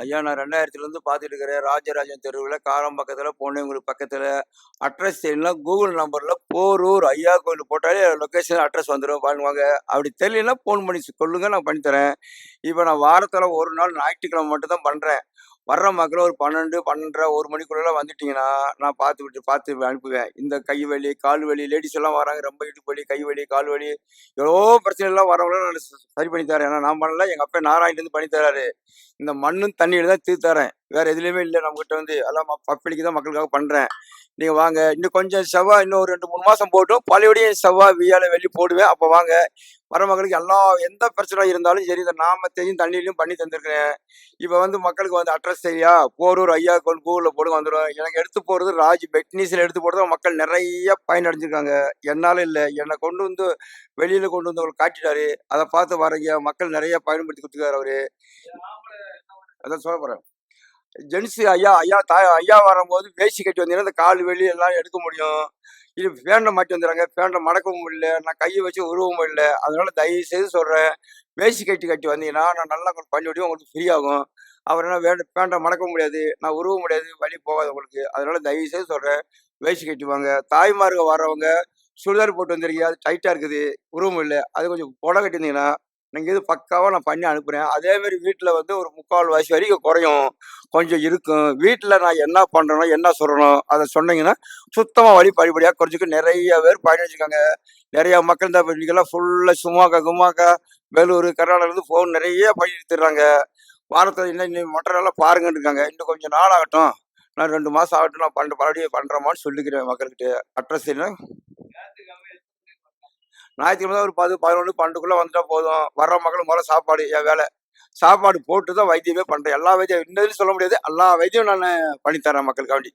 ஐயா நான் ரெண்டாயிரத்துலேருந்து பார்த்துட்டு இருக்கிறேன் ராஜராஜன் தெருவில் காரம் பக்கத்தில் பொன்னையங்குடி பக்கத்தில் அட்ரஸ் தெரியலனா கூகுள் நம்பரில் போரூர் ஐயா கோயில் போட்டாலே லொக்கேஷன் அட்ரஸ் வந்துடும் பண்ணுவாங்க அப்படி தெரியலனா ஃபோன் பண்ணி சொல்லுங்கள் நான் பண்ணித்தரேன். இப்போ நான் வாரத்தில் ஒரு நாள் ஞாயிற்றுக்கிழமை மட்டும் தான் பண்ணுறேன் வர்ற மக்கள் ஒரு பன்னெண்டு பன்னெண்டரை ஒரு மணிக்குள்ளே வந்துட்டீங்கன்னா நான் பார்த்து விட்டு பார்த்து அனுப்புவேன். இந்த கை வலி கால் வலி லேடிஸ் எல்லாம் வராங்க ரொம்ப இடுப்பு வலி கை வலி கால் வலி எவ்வளோ பிரச்சனை எல்லாம் வரவங்கள நான் சரி பண்ணி தரேன். ஏன்னா நான் பண்ணல எங்கள் அப்பா நாராயணிலேருந்து பண்ணி தராரு. இந்த மண்ணும் தண்ணியில் தான் தீர்த்து தரேன். வேற எதுலேயுமே இல்லை. நம்மகிட்ட வந்து எல்லாம் பப்பளிக்கு தான் மக்களுக்காக பண்ணுறேன் நீங்கள் வாங்க. இன்னும் கொஞ்சம் செவ்வாய் இன்னும் ஒரு ரெண்டு மூணு மாதம் போட்டும். பழையோடையும் செவ்வாய் வியாழ வெளியே போடுவேன். அப்போ வாங்க. வர மக்களுக்கு எல்லா எந்த பிரச்சனை இருந்தாலும் சரி இந்த நாமத்தையும் தண்ணியிலையும் பண்ணி தந்திருக்கிறேன். இப்போ வந்து மக்களுக்கு வந்து அட்ரஸ் சரியா போரூர் ஐயா கொண்டு கூகுளில் போடுங்க வந்துடும் எனக்கு எடுத்து போகிறது ராஜ் பெட்னீஸில் எடுத்து போடுறது மக்கள் நிறைய பயனடைஞ்சிருக்காங்க. என்னால் இல்லை. என்னை கொண்டு வந்து வெளியில் கொண்டு வந்து அவங்களுக்கு காட்டிட்டாரு. அதை பார்த்து வரீங்க மக்கள் நிறைய பயன்படுத்தி கொடுத்துருக்காரு அவரு. அதான் சொல்ல போகிறேன் ஜென்ஸு ஐயா ஐயா தாய் ஐயா வரும்போது வேசி கட்டி வந்தீங்கன்னா இந்த கால் வெளி எல்லாம் எடுக்க முடியும். இது ஃபேண்டை மாட்டி வந்துடுறாங்க. ஃபேண்டை மடக்கவும் முடியல. நான் கையை வச்சு உருவவும் முடியல. அதனால தயவு செய்து சொல்கிறேன் வேசி கட்டி கட்டி வந்தீங்கன்னா நான் நல்லா கொஞ்சம் பண்ணி விடுவேன் உங்களுக்கு ஃப்ரீ ஆகும். அவர் என்ன வேண்ட பேண்டை மடக்க முடியாது. நான் உருவ முடியாது. வழி போகாது உங்களுக்கு. அதனால தயவு செய்து சொல்கிறேன் வேசி கட்டி வாங்க. தாய்மார்கள் வர்றவங்க சுடிதார் போட்டு வந்துருக்கீங்க அது டைட்டாக இருக்குது. உருவம் இல்லை. அது கொஞ்சம் புடவை கட்டியிருந்தீங்கன்னா நீங்கள் இது பக்காவாக நான் பண்ணி அனுப்புகிறேன் அதேமாரி வீட்டில் வந்து ஒரு முக்கால் வயசு வரைக்கும் குறையும். கொஞ்சம் இருக்கும். வீட்டில் நான் என்ன பண்ணுறேனோ என்ன சொல்கிறனோ அதை சொன்னீங்கன்னா சுத்தமாக வழி படிப்படியாக குறைச்சிக்க நிறைய பேர் பயணிச்சுக்காங்க நிறையா மக்கள் இந்த இன்னைக்கெல்லாம் ஃபுல்லாக சும்மாக்கா கும்மாக்கா வேலூர் கர்நாடகிலேருந்து ஃபோன் நிறைய பண்ணிட்டுறாங்க வாரத்தில் இன்னும் இன்னும் மற்றெல்லாம் பாருங்கன்னு இருக்காங்க. இன்னும் கொஞ்சம் நாள் ஆகட்டும். நான் ரெண்டு மாதம் ஆகட்டும். நான் பண்ணுற மறுபடியும் பண்ணுறோமான்னு சொல்லிக்கிறேன் மக்கள்கிட்ட. அட்ரஸ் என்ன? ஞாயிற்றுக்கிழமை தான் ஒரு பது பதினொன்று பன்னெண்டுக்குள்ளே வந்துட்டா போதும். வர்ற மக்கள் முதல்ல சாப்பாடு என் வேலை. சாப்பாடு போட்டு தான் வைத்தியமே பண்ணுறேன் எல்லா வைத்தியம் இன்னதுன்னு சொல்ல முடியாது. எல்லா வைத்தியம் நான் பண்ணித்தரேன் மக்களுக்காண்டி.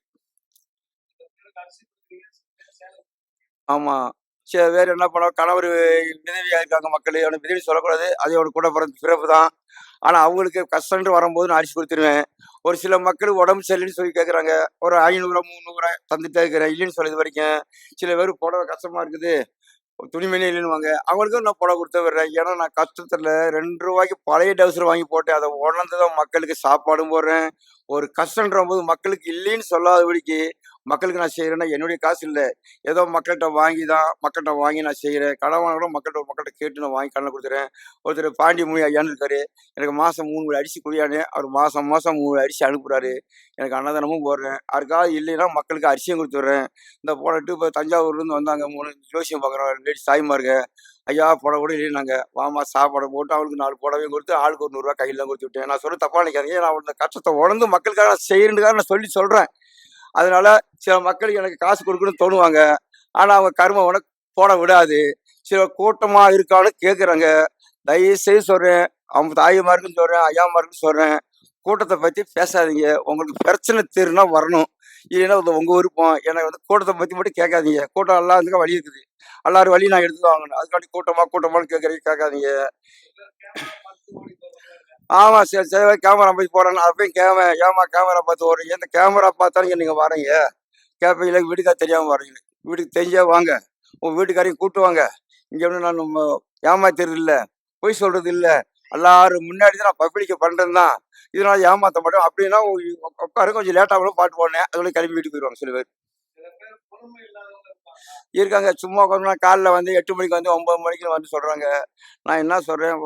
ஆமாம் சரி வேறு என்ன பண்ணோம் கணவர் விதவியாக இருக்காங்க மக்கள். அவனை விதவி சொல்லக்கூடாது. அது அவனுக்கு கூட பிறந்த பிறப்பு தான். ஆனால் அவங்களுக்கு கஷ்டம்னு வரும்போது நான் அரிசி கொடுத்துருவேன். ஒரு சில மக்கள் உடம்பு சரியில்லைன்னு சொல்லி கேட்குறாங்க ஒரு ஐநூறு முந்நூறு தந்துட்டே இருக்கிறேன். இல்லைன்னு சொல்லி இது வரைக்கும். சில பேர் புடவை கஷ்டமாக இருக்குது. துணிமணி இல்லைன்னுவாங்க அவங்களுக்கும் நான் புடவை கொடுத்து விடுறேன் ஏன்னா நான் கஷ்டத்தில் ரெண்டு ரூபாய்க்கு பழைய டவுசர் வாங்கி போட்டு அதை உணர்ந்து தான் மக்களுக்கு சாப்பாடும் போடுறேன். ஒரு கஷ்டன்ற போது மக்களுக்கு இல்லைன்னு சொல்லாதபடிக்கு மக்களுக்கு நான் செய்கிறேன்னா என்னுடைய காசு இல்லை. ஏதோ மக்கள்கிட்ட வாங்கி தான் மக்கள்கிட்ட வாங்கி நான் செய்கிறேன் கடன் வாங்க கூட மக்கள்கிட்ட மக்கள்கிட்ட கேட்டு நான் வாங்கி கடனை கொடுத்துறேன். ஒருத்தர் பாண்டி மொழி ஐயான்னு இருக்காரு எனக்கு மாதம் மூணு மணி அரிசி குடியானு அவர் மாதம் மாதம் மூணு அரிசி அனுப்புகிறாரு எனக்கு அன்னதானமும் போடுறேன். யாருக்காவது இல்லைன்னா மக்களுக்கு அரிசியும் கொடுத்துட்றேன் இந்த போனட்டு இப்போ தஞ்சாவூர்லேருந்து வந்தாங்க. மூணு ஜோசியம் பார்க்குறோம் லேடிஸ் தாய்மாருங்க ஐயா புடவை கூட இல்லைனாங்க வாமா சாப்பாடு போட்டு அவளுக்கு நாலு புடவையும் கொடுத்து ஆளுக்கு ஒரு நூறுரூவா கையில் தான் கொடுத்து விட்டேன். நான் சொல்ல தப்பாக நினைக்காதீங்க. நான் அந்த கஷ்டத்தை உணர்ந்து மக்களுக்காக நான் செய்யறதுக்காக நான் சொல்லி சொல்கிறேன் அதனால சில மக்களுக்கு எனக்கு காசு கொடுக்கணும்னு தோணுவாங்க. ஆனால் அவங்க கரும உனக்கு போட விடாது. சில கூட்டமாக இருக்கான்னு கேட்குறாங்க தயவு செய்து சொல்கிறேன் அவங்க தாய்மாருக்கும் சொல்கிறேன் ஐயாமாருக்கும் சொல்கிறேன் கூட்டத்தை பற்றி பேசாதீங்க. உங்களுக்கு பிரச்சனை தீருனா வரணும். இல்லைன்னா உங்கள் விருப்பம் எனக்கு வந்து கூட்டத்தை பற்றி மட்டும் கேட்காதீங்க. கூட்டம் எல்லாம் வந்து வழி இருக்குது. எல்லாரும் வழி நான் எடுத்து வாங்கணும். அதுக்காண்டி கூட்டமா கூட்டமானு கேட்குறீங்க கேட்காதீங்க. ஆமாம் சரி சரி கேமரா போய் போகிறேன் அப்பயும் போய் கேமரா ஏமா கேமரா பார்த்து ஓடுறீங்க இந்த கேமரா பார்த்தாலும் நீங்கள் வரீங்க. கேட்பீங்களா வீட்டுக்கார தெரியாமல் வரீங்க. வீட்டுக்கு தெரிஞ்சே வாங்க. உங்கள் வீட்டுக்காரையும் கூட்டு வாங்க. இங்கே ஒன்றும் நான் நம்ம ஏமாத்துறது இல்லை. பொய் சொல்கிறது இல்லை. எல்லாரும் முன்னாடி தான் நான் பப்ளிக்கை பண்ணுறது தான். இதனால் ஏமாற்ற மாட்டோம் அப்படின்னா உட்காரு கொஞ்சம் லேட்டாக கூட பாட்டு போனேன் அதோட கிளம்பி வீட்டுக்கு போயிடுவாங்க சில பேர். இருக்காங்க. சும்மா உட்காந்து காலைல வந்து எட்டு மணிக்கு வந்து ஒன்பது மணிக்கு வந்து சொல்கிறாங்க நான் என்ன சொல்கிறேன்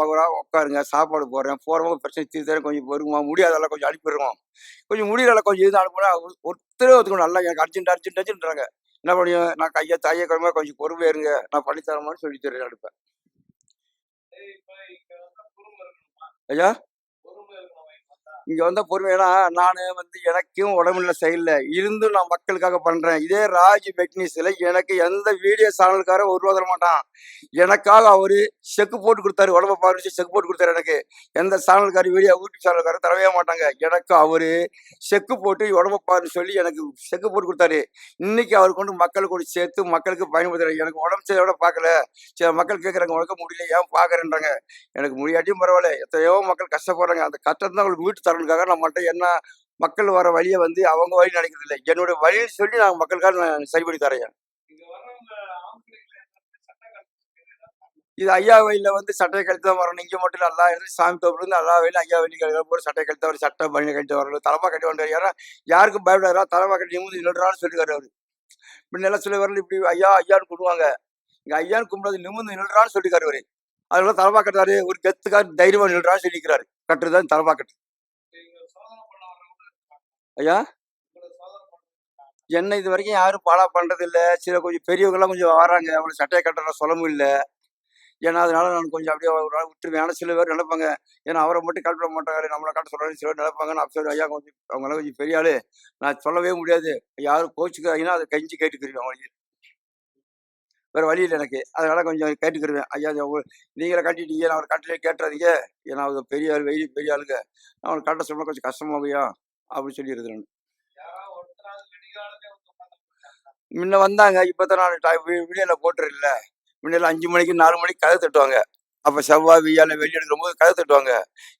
உட்காருங்க சாப்பாடு போடுறேன். போகிறவங்க பிரச்சனை தீர்த்தரேன் கொஞ்சம் பொறுமா முடியாதெல்லாம் கொஞ்சம் அனுப்பிடுறோம் கொஞ்சம் முடியல கொஞ்சம் இது அனுப்புனா ஒருத்தரே ஒத்துக்கணும் நல்லா எனக்கு அர்ஜென்ட் அர்ஜென்ட் அர்ஜென்ட்றாங்க என்ன பண்ணியும் நான் கையை தாயை கிழமை கொஞ்சம் பொறுமையாக இருங்க. நான் பண்ணித்தரமான்னு சொல்லி தரேன் அனுப்பேன் ஐயா? இங்க வந்த பொறுமையா நான் வந்து எனக்கும் உடம்புல செயல்ல இருந்தும் நான் மக்களுக்காக பண்றேன். இதே ராஜ் மெக்னிஸ்ல எனக்கு எந்த வீடியோ சேனலுக்காரன் ஒரு ரூபா தர மாட்டான். எனக்காக அவரு செக்கு போட்டு கொடுத்தாரு. உடம்பை பாருச்சு செக்கு போட்டு கொடுத்தாரு எனக்கு. எந்த சேனல்கார வீடியோ யூடியூப் சேனல்காரன் தரவே மாட்டாங்க. எனக்கு அவரு செக்கு போட்டு உடம்பை பாருன்னு சொல்லி எனக்கு செக்கு போட்டு கொடுத்தாரு. இன்னைக்கு அவர் கொண்டு மக்கள் கூட சேர்த்து மக்களுக்கு பயன்படுத்துறாரு. எனக்கு உடம்பு சரியோட பார்க்கல. சில மக்கள் கேட்குறாங்க உனக்கு முடியல ஏன் பார்க்குறேன்றாங்க. எனக்கு முடியாட்டியும் பரவாயில்ல. எத்தனையோ மக்கள் கஷ்டப்படுறாங்க. அந்த கஷ்டத்தை தான் அவங்களுக்கு வீட்டு நம்மகிட்ட என்ன மக்கள் வர வழியை வந்து அவங்க வழி நினைக்கிறது இல்லை. என்னுடைய வழியை சொல்லி நான் மக்களுக்காக நான் சரிபடி தரேன் இது ஐயா வயலில் வந்து சட்டையை கழித்து தான் வரணும். இங்கே மட்டும் இல்லை எல்லா சாமி தோப்புலேருந்து எல்லா வயலும் ஐயா வயலி கழிவு போகிற சட்டையை கழித்து அவர் சட்டை பண்ணி கழித்து வரணும். தலைமா கட்டி வந்து யாரா யாருக்கும் பயப்படாதா? தலைமா கட்டி நிமிந்து நின்றுறான்னு சொல்லிக்காரு அவர். முன்னெல்லாம் சொல்லி வரல இப்படி ஐயா ஐயான்னு கூடுவாங்க இங்கே ஐயான்னு கும்பிடாது நிமிந்து நில்றான்னு சொல்லிக்காரு அவரு. அதெல்லாம் தலைமா கட்டுறாரு. ஒரு கெத்துக்காரு தைரியமாக நில்றான்னு சொல்லிக்கிறாரு கட்டுறதுதான் தலைமா கட்டு ஐயா? என்ன இது வரைக்கும் யாரும் பாலா பண்றது இல்ல சில கொஞ்சம் பெரியவங்கலாம் கொஞ்சம் வராங்க. அவங்களுக்கு சட்டையை கட்டுற சொல்லவும் இல்லை. ஏன்னா அதனால நான் கொஞ்சம் அப்படியே ஒரு நாள் விட்டுருவேன். ஆனால் சில பேர் நினைப்பாங்க ஏன்னா அவரை மட்டும் கட்ட மாட்டாரு. நம்மளை கட்ட சொல்றாரு சில பேர் நினைப்பாங்க நான் சொல்லுவேன் ஐயா கொஞ்சம் அவங்களாம் கொஞ்சம் பெரிய ஆளு. நான் சொல்லவே முடியாது. யாரும் கோச்சுக்காங்கன்னா அதை கஞ்சி கேட்டுக்கிறேன் அவங்களுக்கு. வேற வழி இல்லை எனக்கு. அதனால கொஞ்சம் கேட்டுக்கிருவேன். ஐயா நீங்களே கட்டிட்டீங்க. நான் அவர் கட்டிலே கேட்டுறாதீங்க. ஏன்னா அது பெரிய ஆள் வெயில் பெரிய ஆளுங்க. அவனுக்கு கட்ட சொன்னால் கொஞ்சம் கஷ்டமாகுயா அப்படின்னு சொல்லிடுறது நான் முன்ன வந்தாங்க இப்பதான் நான் வீடியோல போட்டுருல முன்னெல்லாம் அஞ்சு மணிக்கு நாலு மணிக்கு கதை தட்டுவாங்க. அப்ப செவ்வாய் வெய்யால வெளியே எடுக்கிற போது கதை தட்டுவாங்க.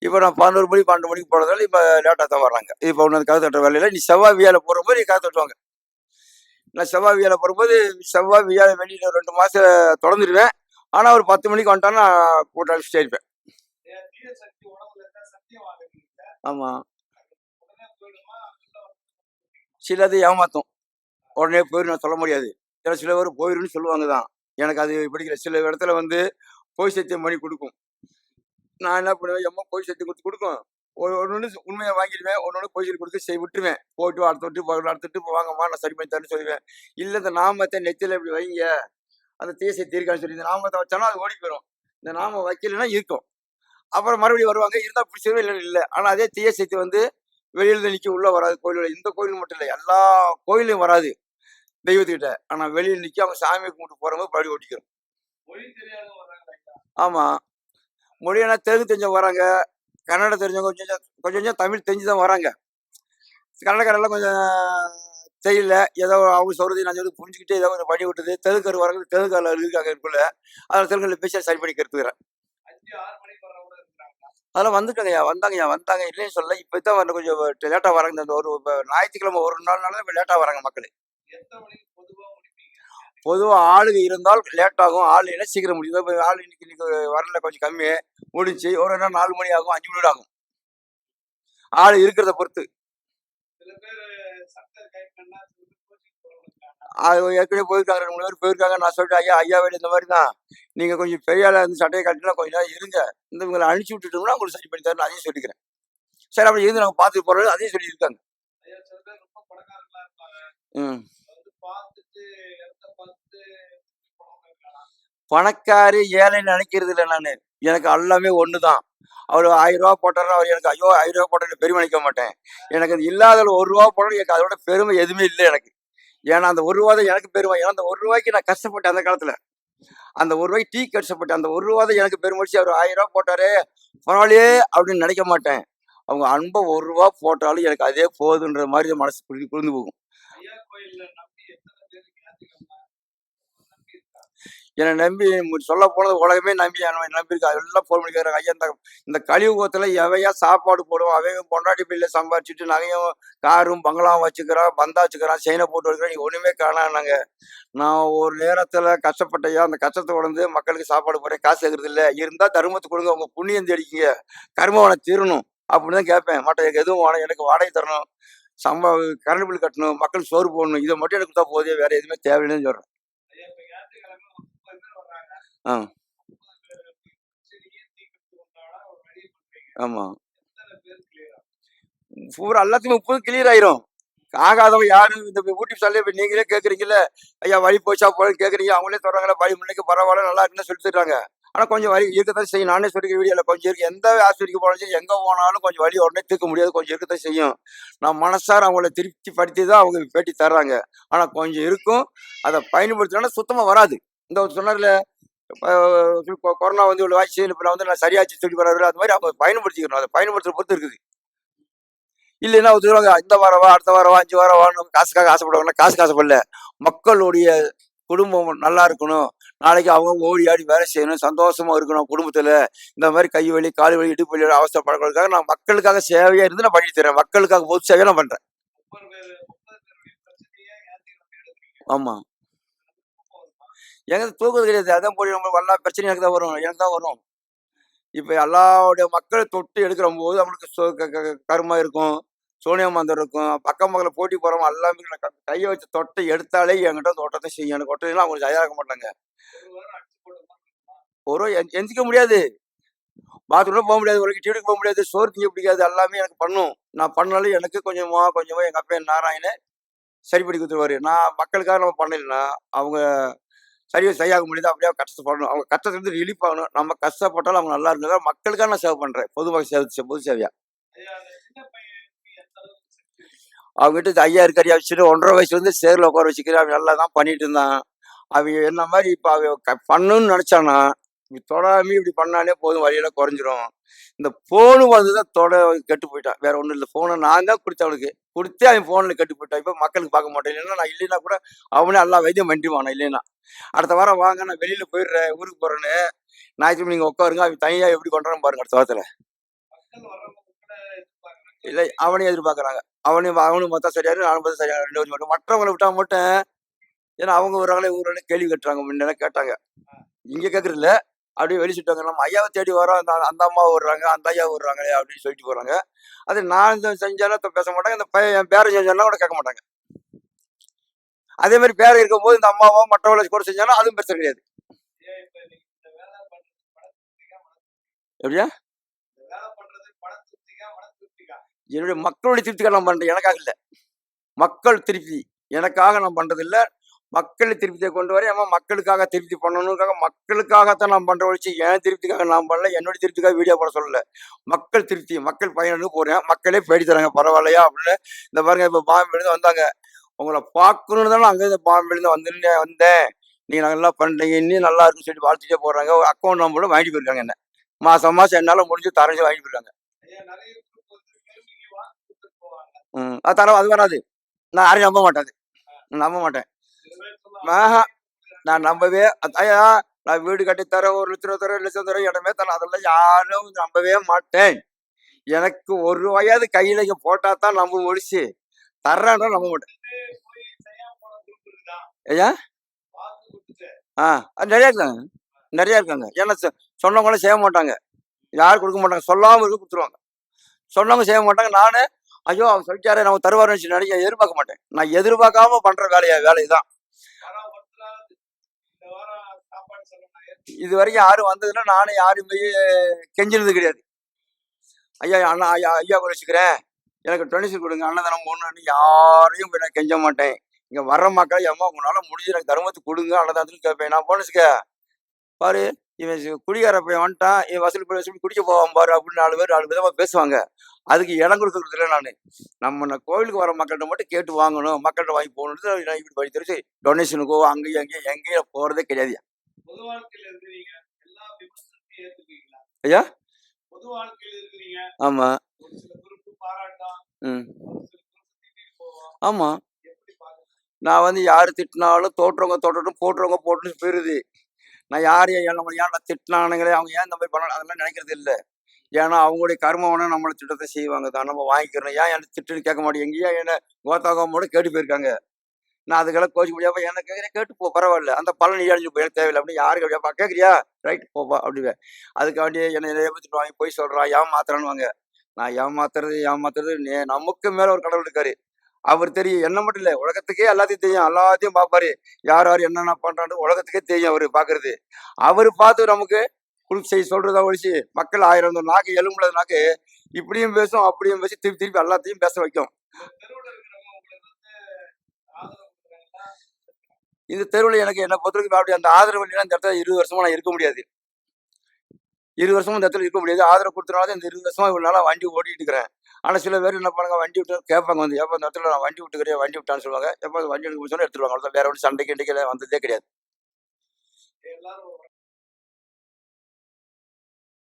இப்போ நான் பதினோரு மணி பன்னெண்டு மணிக்கு போறதால இப்ப லேட்டா தான் வர்றாங்க. இப்போ ஒன்று கதை தட்டுற வேலையில நீ செவ்வாய் வியால போகும்போது நீ கதை தட்டுவாங்க. நான் செவ்வாய் வியால போகும்போது செவ்வாய் வியால வெளியில ரெண்டு மாசம் தொடர்ந்துருவேன் ஆனா ஒரு பத்து மணிக்கு வந்துட்டான்னா போட்டு அழிச்சிட்டே இருப்பேன். ஆமா. சிலது ஏமாத்தும். உடனே போயிடும் நான் சொல்ல முடியாது. ஏன்னா சில பேர் போயிடும்னு சொல்லுவாங்க தான் எனக்கு அது பிடிக்கல. சில இடத்துல வந்து போய் சத்தியம் பண்ணி கொடுக்கும். நான் என்ன பண்ணுவேன்? எம்மா போய் சத்தியம் கொடுத்து கொடுக்கும். ஒன்று ஒன்று உண்மையை வாங்கிடுவேன். ஒன்று ஒன்று போய் சொல்லி கொடுத்து செய் விட்டுருவேன். போயிட்டு வா, அடுத்த விட்டு அடுத்துட்டு வாங்கம்மா நான் சரி பண்ணி தரேன்னு சொல்லுவேன். இல்லை இந்த நாமத்தை நெத்தியில் இப்படி வைங்க. அந்த தீசை தீர்க்கான்னு சொல்லி இந்த நாமத்தை வச்சாலும் அது ஓடி போயிடும் இந்த நாம வைக்கலைன்னா இருக்கும். அப்புறம் மறுபடியும் வருவாங்க. இருந்தால் பிடிச்சவே இல்லை இல்லை. ஆனால் அதே தீய சக்தி வந்து வெளியில நிற்க உள்ள வராது கோயிலில் இந்த கோயில் மட்டும் இல்லை எல்லா கோயிலையும் வராது தெய்வத்துக்கிட்ட. ஆனால் வெளியில் நிற்க அவங்க சாமி கும்பிட்டு போகிறவங்க படி ஓட்டிக்கிறோம் ஆமாம் மொழியான தெலுங்கு தெரிஞ்சவங்க வராங்க கன்னடம் தெரிஞ்சவங்க கொஞ்சம் கொஞ்சம் கொஞ்சம் கொஞ்சம் தமிழ் தெரிஞ்சு தான் வராங்க. கன்னடக்காரெல்லாம் கொஞ்சம் தெரியல ஏதோ அவங்க சொல்றது நான் சொல்லி புரிஞ்சுக்கிட்டு ஏதோ கொஞ்சம் படி விட்டுது தெலுங்கு வராங்க தெலுங்கு இருக்காங்க இருக்குள்ள அதில் தெலுங்குல பேசி சரி பண்ணி கருத்துக்கிறேன் அதெல்லாம் வந்துட்டாங்கய்யா வந்தாங்கய்யா வந்தாங்க. இல்லைன்னு சொல்ல இப்போ தான் வந்து கொஞ்சம் லேட்டாக வராங்க. இந்த ஒரு ஞாயிற்றுக்கிழமை ஒரு நாள்னால இப்போ லேட்டாக வராங்க மக்கள். பொதுவாக ஆளுங்க இருந்தால் லேட் ஆகும். ஆள் இல்லை சீக்கிரம் முடியும். இப்போ ஆள் இன்னைக்கு இன்னைக்கு வரல. கொஞ்சம் கம்மி. முடிஞ்சு ஒரு நாள் நாலு மணி ஆகும். அஞ்சு மணி ஆகும். ஆள் இருக்கிறத பொறுத்து. அது ஏற்கனவே போயிருக்காங்க ரெண்டு மூணு பேர் போயிருக்காங்க நான் சொல்லிட்டேன். ஐயா ஐயா வேலை இந்த மாதிரி தான். நீங்கள் கொஞ்சம் பெரிய ஆளாக இருந்து சட்டையை கட்டினா கொஞ்சம் நேரம் இருங்க. இந்த உங்களை அனுப்பிச்சி விட்டுட்டோம்னா உங்களுக்கு சரி பண்ணி தரேன் அதையும் சொல்லிக்கிறேன். சரி அப்படி இருந்து நாங்கள் பார்த்துட்டு போகிறது அதையும் சொல்லியிருக்காங்க. ம். பணக்காரு ஏழைன்னு நினைக்கிறது இல்லை நான். எனக்கு எல்லாமே ஒன்று தான் அவர் ஆயிரம் ரூபா போட்டாருன்னா அவர் எனக்கு ஐயோ ஆயிரம் ரூபா போட்டேன்னு பெருமை நினைக்க மாட்டேன். எனக்கு அது இல்லாத ஒரு ரூபா போட்டாலும் எனக்கு அதோட பெருமை எதுவுமே இல்லை எனக்கு. ஏன்னா அந்த ஒரு ரூபா தான் எனக்கு பெருமை. ஏன்னா அந்த ஒரு ரூபாய்க்கு நான் கஷ்டப்பட்டேன் அந்த காலத்துல. அந்த ஒரு ரூபாய்க்கு டீ கஷ்டப்பட்டேன் அந்த ஒரு ரூபா தான் எனக்கு பெருமைச்சு அவர் ஆயிரம் ரூபா போட்டாரே பரவாயில்லையே அப்படின்னு நினைக்க மாட்டேன். அவங்க அன்பை ஒரு ரூபா போட்டாலும் எனக்கு அதே போதுன்ற மாதிரி மனசு புரிஞ்சு புரிந்து போகும். என்னை நம்பி சொல்ல போனது உலகமே நம்பி நம்பியிருக்கு? எல்லாம் ஃபோன் பண்ணி கேட்குறாங்க ஐயா இந்த இந்த கலியுகத்தில் எவையா சாப்பாடு போடுவோம்? அவையும் பொண்டாட்டி பிள்ளை சம்பாரிச்சுட்டு நகையும் காரும் பங்களாவும் வச்சுக்கிறான் பந்தா வச்சுக்கிறான் செயினை போட்டு வைக்கிறான் நீ ஒன்றுமே காணாங்க நான் ஒரு நேரத்தில் கஷ்டப்பட்டையா அந்த கஷ்டத்தை உடந்து மக்களுக்கு சாப்பாடு போடுறேன். காசு கேட்கறது இல்லை. இருந்தால் தர்மத்தை கொடுங்க. உங்கள் புண்ணியம் தேடிக்கிங்க. கர்மவனை தீரணும். அப்படின்னு தான் கேட்பேன். மற்ற எனக்கு எதுவும் வேணும். எனக்கு வாடகை தரணும். சம்பா கரண்ட் பில் கட்டணும். மக்கள் சோறு போடணும். இதை மட்டும் எனக்கு கொடுத்தா போதே வேற எதுவுமே தேவையில்லைன்னு சொல்கிறேன் ஆ. ஆமாம் பூரா எல்லாத்தையும் முப்பது கிளியர் ஆயிரும். ஆகாதவங்க யாரும் இந்த யூடியூப் சாலையை நீங்களே கேட்குறீங்கல்ல ஐயா வழி போச்சா போல கேட்குறீங்க அவங்களே சொல்கிறாங்களே வழி முன்னைக்கு பரவாயில்ல நல்லா இருக்குன்னு சொல்லி தர்றாங்க ஆனால் கொஞ்சம் வழி இருக்கத்தான் செய்யும். நானே சொல்லிக்கிற வீடியோவில் கொஞ்சம் இருக்கு. எந்த ஆஸ்பத்திரிக்கு போனாலும் சரி எங்கே போனாலும் கொஞ்சம் வழி உடனே தீர்க்க முடியாது. கொஞ்சம் இருக்கத்தான் செய்யும். நான் மனசார அவங்கள திருப்தி படுத்தி தான் அவங்க பேட்டி தர்றாங்க. ஆனால் கொஞ்சம் இருக்கும். அதை பயன்படுத்தினா சுத்தமாக வராது. இந்த ஒரு சொன்னார்ல கொரோனா வந்து இவ்வளோ ஆச்சு இப்போ நான் வந்து நான் சரியாச்சு சொல்லி வராது அது மாதிரி அவங்க பயன்படுத்திக்கணும். அதை பயன்படுத்துகிற பொறுத்து இருக்குது. இல்லைன்னா ஒரு இந்த வாரம் வா அடுத்த வாரம் வா அஞ்சு வாரம் வான்னு காசுக்காக ஆசைப்படுவாங்க காசு காசுப்படல. மக்களுடைய குடும்பம் நல்லா இருக்கணும். நாளைக்கு அவங்க ஓடி ஆடி வேலை செய்யணும் சந்தோஷமா இருக்கணும் குடும்பத்துல. இந்த மாதிரி கை வலி கால் வலி இடுப்பு வலி அவசரப்படக்கூடாதுக்காக நான் மக்களுக்காக சேவையா இருந்து நான் பண்ணி தரேன் மக்களுக்காக பொது சேவையா நான் பண்றேன். ஆமா. எனக்கு தூக்குறது கிடையாது. அதான் போய் நம்ம எல்லா பிரச்சனையும் எனக்கு தான் வரும். எனக்கு தான் வரும். இப்போ எல்லாருடைய மக்களை தொட்டு எடுக்கிற போது அவங்களுக்கு சோ க- கருமா இருக்கும் சோனியா மந்தர் இருக்கும் பக்கம் பக்கத்தில் போட்டி போகிறவங்க எல்லாமே நான் கையை வச்சு தொட்டை எடுத்தாலே என்கிட்ட வந்து ஒட்டத்தை செய்யும். எனக்கு ஒட்டலாம் அவங்க தயாராக மாட்டாங்க. ஒரு எந்- எந்திக்க முடியாது. பாத்ரூம்லாம் போக முடியாது. ஒரு டிவிக்கு போக முடியாது. சோறு திங்க பிடிக்காது. எல்லாமே எனக்கு பண்ணும். நான் பண்ணாலும் எனக்கு கொஞ்சமா கொஞ்சமா எங்கள் அப்பா நாராயண சரி பண்ணி கொடுத்துருவாரு. நான் மக்களுக்காக நம்ம பண்ணலைன்னா அவங்க சரியாக சரியாக முடியாது அப்படியே கஷ்டப்படணும் அவங்க கஷ்டத்துலேருந்து ரிலீஃப் ஆகணும். நம்ம கஷ்டப்பட்டாலும் அவங்க நல்லா இருந்தா மக்களுக்காக நான் சேவை பண்றேன். பொதுவாக சேவை பொது சேவையா? அவங்க கிட்ட ஐயா இருக்காரியா வச்சுட்டு ஒன்றரை வயசுலேருந்து சேரில் சேர்ல உட்கார வச்சுக்கிறேன் அவன் நல்லா தான் பண்ணிட்டு இருந்தான். அவன் என்ன மாதிரி இப்போ அவன் க- பண்ணணும்னு நினைச்சானா இப்படி தொடாம இப்படி பண்ணாலே போதும் வழியில குறைஞ்சிரும். இந்த ஃபோனும் வந்து தான் தொட கெட்டு போயிட்டான். வேற ஒன்றும் இல்லை. ஃபோனை நான் தான் கொடுத்தேன் அவனுக்கு. கொடுத்தே அவன் ஃபோனில் கெட்டு போயிட்டான். இப்போ மக்களுக்கு பார்க்க மாட்டேன். இல்லைன்னா நான் இல்லைன்னா கூட அவனே எல்லா வைத்தியம் பண்ணிடுவான். இல்லைன்னா. அடுத்த வாரம் வாங்க நான் வெளியில போயிடுறேன் ஊருக்கு போறேன்னு. ஞாயிற்றுக்கிழமை நீங்க உட்காருங்க அவன் தனியா எப்படி கொண்டாடுறான் பாருங்க அடுத்த வாரத்துல. இல்லை அவனையும் எதிர்பார்க்கறாங்க. அவனையும் அவனும் பார்த்தா சரியாரு நானும் பார்த்தா சரியா ரெண்டு பேரும் மட்டும். மற்றவங்களை விட்டா மட்டும் ஏன்னா அவங்க வர்றாங்களே ஊரில் கேள்வி கட்டுறாங்க முன்னெல்லாம் கேட்டாங்க. இங்க கேட்குறதில்ல அப்படியே வெளி சுட்டாங்க நம்ம ஐயாவை தேடி வரோம் அந்த அந்த அம்மா விடுறாங்க அந்த ஐயா விடுறாங்களே அப்படின்னு சொல்லிட்டு போறாங்க. அது நான் செஞ்சாலும் பேச மாட்டாங்க இந்த பையன் என் பேரை செஞ்சாலும் கூட கேட்க மாட்டாங்க. அதே மாதிரி பேரை இருக்கும்போது இந்த அம்மாவோ மற்றவர்களை கூட செஞ்சாலும் அதுவும் பிரச்சனை கிடையாது. எப்படியா? என்னுடைய மக்களுடைய திருப்திக்காக நான் பண்றேன். எனக்காக இல்லை. மக்கள் திருப்தி. எனக்காக நான் பண்றது மக்களை மக்கள் திருப்தியை கொண்டு வர ஏமா மக்களுக்காக திருப்தி பண்ணணுக்காக மக்களுக்காகத்தான் நான் பண்ற ஒழிச்சு என் திருப்திக்காக நான் பண்ணல என்னுடைய திருப்திக்காக வீடியோ போட சொல்லல. மக்கள் திருப்தி மக்கள் பயனுக்கு போறேன். மக்களே பேடி தராங்க. பரவாயில்லையா அப்படின்னு இந்த பாருங்க இப்போ பாம்பு எழுந்து வந்தாங்க. உங்களை பார்க்கணுன்னு தானே அங்கேருந்து பாம்பேலேருந்து வந்து வந்தேன். நீங்க நல்லா பண்றீங்க. இன்னும் நல்லா இருக்குன்னு சொல்லி வாழ்த்துட்டே போறாங்க. ஒரு அக்கௌண்ட் நம்பரும் வாங்கிட்டு போயிருக்காங்க என்ன. மாசம் மாசம் என்னால முடிஞ்சு தரஞ்சு வாங்கிட்டு போயிருக்காங்க. ம். அது தர அது வராது. நான் யாரையும் நம்ப மாட்டேன் நம்ப மாட்டேன். ஆஹா. நான் நம்பவே ஐயா நான் வீடு கட்டி தரேன் ஒரு லட்சம் ரூபா ரெண்டு லட்சம் தரேன் இடமே தரேன். அதெல்லாம் யாரும் நம்பவே மாட்டேன். எனக்கு ஒரு ரூபாயாவது கையில இங்க போட்டா தான் நம்ப முடிச்சு. தர்றேன்னா நம்ப மாட்டேன் ஐயா ஆ அது இருக்காங்க நிறையா இருக்காங்க ஏன்னா சொன்னவங்களும் செய்ய மாட்டாங்க யாரும் கொடுக்க மாட்டாங்க சொல்லாமல் இருக்க கொடுத்துருவாங்க சொன்னவங்க செய்ய மாட்டாங்க நானே ஐயோ அவன் சொல்லிட்டாரு நம்ம தருவாருன்னு வச்சு நினைக்க எதிர்பார்க்க மாட்டேன் நான் எதிர்பார்க்காம பண்ற வேலையா வேலை தான் இது வரைக்கும் யாரும் வந்ததுன்னா நானும் யாருமே கெஞ்சினது கிடையாது ஐயா அண்ணா ஐயா ஐயா கூட வச்சுக்கிறேன் எனக்கு டொனேஷன் கொடுங்க அன்னதானம் ஒன்று யாரையும் போய் நான் கெஞ்ச மாட்டேன். இங்க வர்ற மக்கள் ஏம்மா உங்களால முடிஞ்சு எனக்கு தர்மத்துக்கு கொடுங்க அன்னதானத்துக்கு கேட்பேன் நான் போனச்சுக்க பாரு இவன் குடிகார பையன் வந்துட்டான் இவன் வசூல் பண்ணி வசூல் குடிக்க போவான் பாரு அப்படின்னு நாலு பேர் நாலு விதமா பேசுவாங்க. அதுக்கு இடம் கொடுக்கறது இல்லை நான். நம்ம நான் கோவிலுக்கு வர மக்கள்கிட்ட மட்டும் கேட்டு வாங்கணும். மக்கள்கிட்ட வாங்கி போகணுன்னு நான் இப்படி வழி தெரிஞ்சு டொனேஷனுக்கோ அங்கேயும் அங்கேயும் எங்கேயும் போறதே கிடையாது. ஐயா? பொது ஆமா ஒரு சில குறிப்பு பாராட்டம் ம். ஒரு சில குறிப்பு திட்டிட்டு போவோம் ஆமா. எப்படி பாக்குறீங்க நான் வந்து யார் திட்டினாலும் தோற்றவங்க தோற்றட்டும் போட்டுறவங்க போட்டுன்னு போயிருது. நான் யார் ஏன் நம்ம ஏன் நான் திட்டினானுங்களே அவங்க ஏன் இந்த மாதிரி பண்ணணும் அதெல்லாம் நினைக்கிறது இல்லை. ஏன்னா அவங்களுடைய கர்மம் வேணா நம்மளை திட்டத்தை செய்வாங்க தான். நம்ம வாங்கிக்கிறோம். ஏன் என்ன திட்டுன்னு கேட்க மாட்டேன் எங்கேயா என்ன கோத்தாகமோட கேட்டு போயிருக்காங்க. நான் அதுக்கெல்லாம் கோச்சிக்க முடியாம என்ன கேட்குறேன் கேட்டு போ பரவாயில்ல. அந்த பலன் நீ அழிஞ்சு போய் தேவையில்லை. அப்படின்னு யாருக்கு அப்படியாப்பா கேட்குறியா ரைட் போப்பா அப்படிவே. அதுக்காண்டி என்ன ஏமாத்திட்டு வாங்கி போய் சொல்றான் ஏமாத்துறான்னு வாங்க நான் ஏமாத்துறது ஏமாத்துறது நமக்கு மேல ஒரு கடவுள் இருக்காரு. அவர் தெரியும் என்ன மட்டும் இல்ல உலகத்துக்கே எல்லாத்தையும் தெரியும் எல்லாத்தையும் பார்ப்பாரு. யார் யார் என்னென்ன பண்றான்னு உலகத்துக்கே தெரியும் அவர் பாக்குறது அவர் பார்த்து நமக்கு குளிர் செய்ய சொல்றதா ஒழிச்சு மக்கள் ஆயிரம் நாக்கு எலும்புல நாக்கு இப்படியும் பேசும் அப்படியும் பேசி திருப்பி திருப்பி எல்லாத்தையும் பேச வைக்கும். இந்த இந்த தெருவில் எனக்கு என்ன பொறுத்தவரைக்கும் அப்படி அந்த ஆதரவு இல்லைன்னா இந்த இடத்துல இருபது வருஷமா நான் இருக்க முடியாது. இருபது வருஷமா இந்த இடத்துல இருக்க முடியாது. ஆதரவு கொடுத்தனால தான் இந்த இருபது வருஷமா இவ்வளோ வண்டி ஓட்டிட்டு இருக்கிறேன். ஆனா சில பேர் என்ன பண்ணுங்க வண்டி விட்டு கேட்பாங்க வந்து எப்போ இந்த இடத்துல நான் வண்டி விட்டுக்கிறேன் வண்டி விட்டான்னு சொல்லுவாங்க. எப்போ வண்டி எடுக்க எடுத்துருவாங்க அவ்வளவுதான். வேற ஒன்றும் சண்டைக்கு இண்டைக்கு வந்ததே கிடையாது.